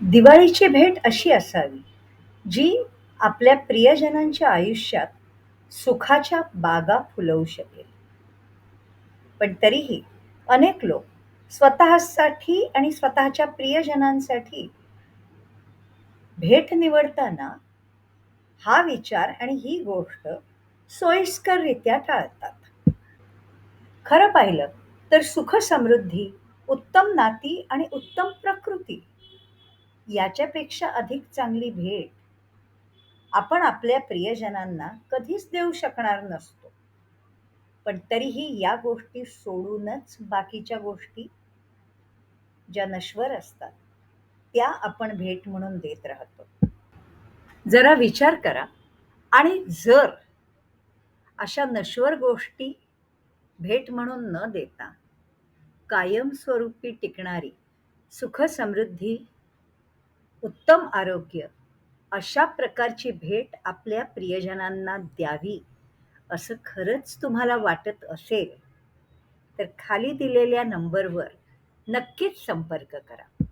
दिवाळीची भेट अशी असावी, जी आपल्या प्रियजनांच्या आयुष्यात सुखाच्या बागा फुलवू शकेल. पण तरीही अनेक लोक स्वतःसाठी आणि स्वतःच्या प्रियजनांसाठी भेट निवडताना हा विचार आणि ही गोष्ट सोयीस्कररित्या टाळतात. खरं पाहिलं तर सुख-समृद्धी, उत्तम नाती आणि उत्तम प्रकृती याच्यापेक्षा अधिक चांगली भेट आपण आपल्या प्रियजनांना कधीच देऊ शकणार नसतो. पण तरीही या गोष्टी सोडूनच बाकीच्या गोष्टी ज्या नश्वर असतात, त्या आपण भेट म्हणून देत राहतो. जरा विचार करा आणि जर अशा नश्वर गोष्टी भेट म्हणून न देता कायमस्वरूपी टिकणारी सुख-समृद्धी, उत्तम आरोग्य अशा प्रकारची भेट आपल्या प्रियजनांना द्यावी असं खरंच तुम्हाला वाटत असेल, तर खाली दिलेल्या नंबरवर नक्कीच संपर्क करा.